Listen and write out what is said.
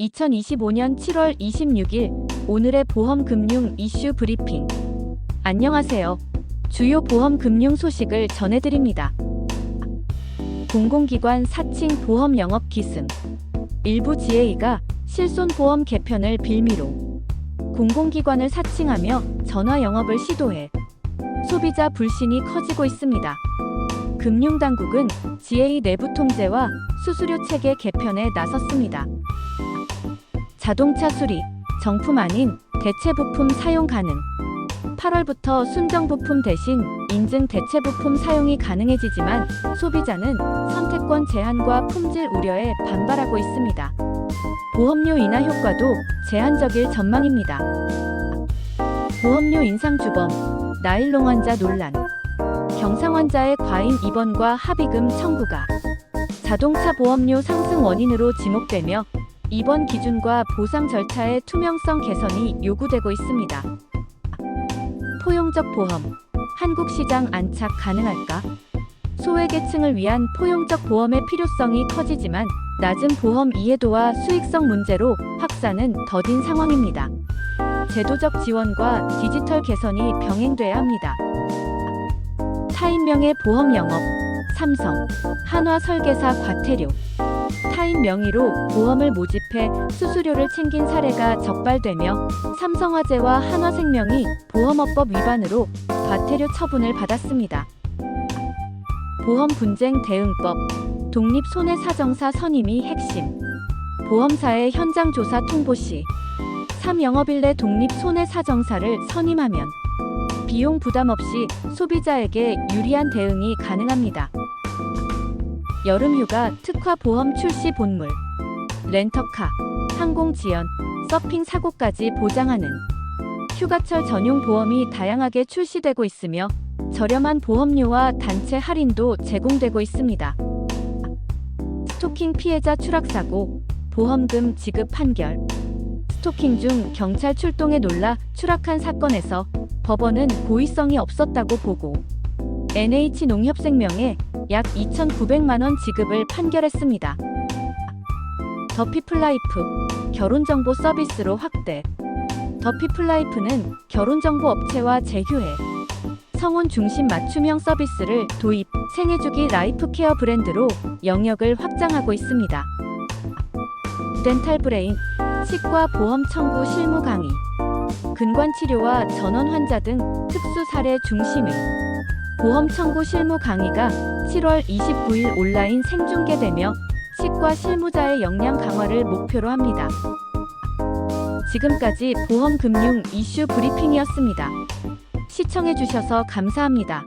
2025년 7월 26일 오늘의 보험 금융 이슈 브리핑. 안녕하세요. 주요 보험 금융 소식을 전해드립니다. 공공기관 사칭 보험 영업 기승. 일부 GA가 실손보험 개편을 빌미로 공공기관을 사칭하며 전화 영업을 시도해 소비자 불신이 커지고 있습니다. 금융당국은 GA 내부 통제와 수수료 체계 개편에 나섰습니다. 자동차 수리, 정품 아닌 대체 부품 사용 가능. 8월부터 순정 부품 대신 인증 대체 부품 사용이 가능해지지만 소비자는 선택권 제한과 품질 우려에 반발하고 있습니다. 보험료 인하 효과도 제한적일 전망입니다. 보험료 인상 주범, 나일롱 환자 논란. 경상 환자의 과잉 입원과 합의금 청구가 자동차 보험료 상승 원인으로 지목되며 입원 기준과 보상 절차의 투명성 개선이 요구되고 있습니다. 포용적 보험, 한국 시장 안착 가능할까? 소외계층을 위한 포용적 보험의 필요성이 커지지만 낮은 보험 이해도와 수익성 문제로 확산은 더딘 상황입니다. 제도적 지원과 디지털 개선이 병행돼야 합니다. 타인 명의 보험 영업, 삼성, 한화 설계사 과태료. 타인 명의로 보험을 모집해 수수료를 챙긴 사례가 적발되며 삼성화재와 한화생명이 보험업법 위반으로 과태료 처분을 받았습니다. 보험 분쟁 대응법, 독립 손해사정사 선임이 핵심. 보험사의 현장 조사 통보 시 3영업일 내 독립 손해사정사를 선임하면 비용 부담 없이 소비자에게 유리한 대응이 가능합니다. 여름휴가 특화 보험 출시 본물, 렌터카, 항공 지연, 서핑 사고까지 보장하는 휴가철 전용 보험이 다양하게 출시되고 있으며 저렴한 보험료와 단체 할인도 제공되고 있습니다. 스토킹 피해자 추락 사고, 보험금 지급 판결. 스토킹 중 경찰 출동에 놀라 추락한 사건에서 법원은 고의성이 없었다고 보고 NH 농협생명에 약 2,900만 원 지급을 판결했습니다. 더 피플라이프 결혼정보 서비스로 확대. 더 피플라이프는 결혼정보 업체와 제휴해 성혼 중심 맞춤형 서비스를 도입, 생애주기 라이프케어 브랜드로 영역을 확장하고 있습니다. 덴탈 브레인, 치과 보험 청구 실무 강의, 근관 치료와 전원 환자 등 특수 사례 중심의 보험 청구 실무 강의가 7월 29일 온라인 생중계되며 치과 실무자의 역량 강화를 목표로 합니다. 지금까지 보험 금융 이슈 브리핑이었습니다. 시청해주셔서 감사합니다.